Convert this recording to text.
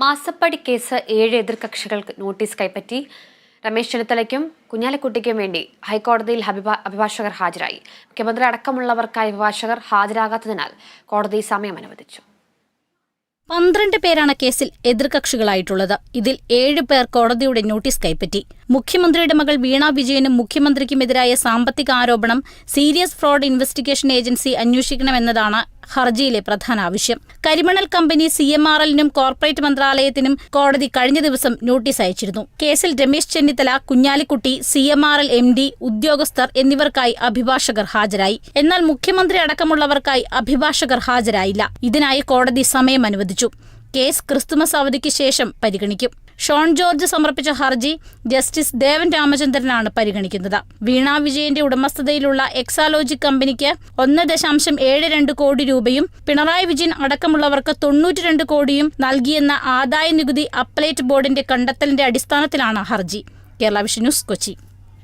മാസപ്പടി കേസ് ഏഴ് എതിർകക്ഷികൾക്ക് നോട്ടീസ് കൈപ്പറ്റി. രമേശ് ചെന്നിത്തലയ്ക്കും കുഞ്ഞാലിക്കുട്ടിക്കും വേണ്ടി ഹൈക്കോടതിയിൽ അഭിഭാ- അഭിഭാഷകർ ഹാജരായി. മുഖ്യമന്ത്രി അടക്കമുള്ളവർക്കായി അഭിഭാഷകർ ഹാജരാകാത്തതിനാൽ കോടതി സമയം അനുവദിച്ചു. പന്ത്രണ്ട് പേരാണ് കേസിൽ എതിർകക്ഷികളായിട്ടുള്ളത്. ഇതിൽ ഏഴ് പേർ കോടതിയുടെ നോട്ടീസ് കൈപ്പറ്റി. മുഖ്യമന്ത്രിയുടെ മകൾ വീണ വിജയനും മുഖ്യമന്ത്രിക്കുമെതിരായ സാമ്പത്തിക ആരോപണം സീരിയസ് ഫ്രോഡ് ഇൻവെസ്റ്റിഗേഷൻ ഏജൻസി അന്വേഷിക്കണമെന്നതാണ് ഹർജിയിലെ പ്രധാന ആവശ്യം. കരിമണൽ കമ്പനി സി എം ആർ എല്ലിനും കോർപ്പറേറ്റ് മന്ത്രാലയത്തിനും കോടതി കഴിഞ്ഞ ദിവസം നോട്ടീസ് അയച്ചിരുന്നു. കേസിൽ Ramesh Chennithala Kunhalikutty C M R L M D ഉദ്യോഗസ്ഥർ എന്നിവർക്കായി അഭിഭാഷകർ ഹാജരായി. എന്നാൽ മുഖ്യമന്ത്രി അടക്കമുള്ളവർക്കായി അഭിഭാഷകർ ഹാജരായില്ല. ഇതിനായി കോടതി സമയം അനുവദിച്ചു. കേസ് ക്രിസ്തുമസ് അവധിക്ക് ശേഷം പരിഗണിക്കും. ഷോൺ ജോർജ് സമർപ്പിച്ച ഹർജി ജസ്റ്റിസ് ദേവൻ രാമചന്ദ്രനാണ് പരിഗണിക്കുന്നത്. വീണ വിജയന്റെ ഉടമസ്ഥതയിലുള്ള എക്സാലോജിക് കമ്പനിക്ക് ഒന്ന് ദശാംശം ഏഴ് രണ്ട് കോടി രൂപയും പിണറായി വിജയൻ അടക്കമുള്ളവർക്ക് തൊണ്ണൂറ്റി രണ്ട് കോടിയും നൽകിയെന്ന ആദായ നികുതി അപ്പലേറ്റ് ബോർഡിന്റെ കണ്ടെത്തലിന്റെ അടിസ്ഥാനത്തിലാണ് ഹർജി. Kerala vision news Kochi.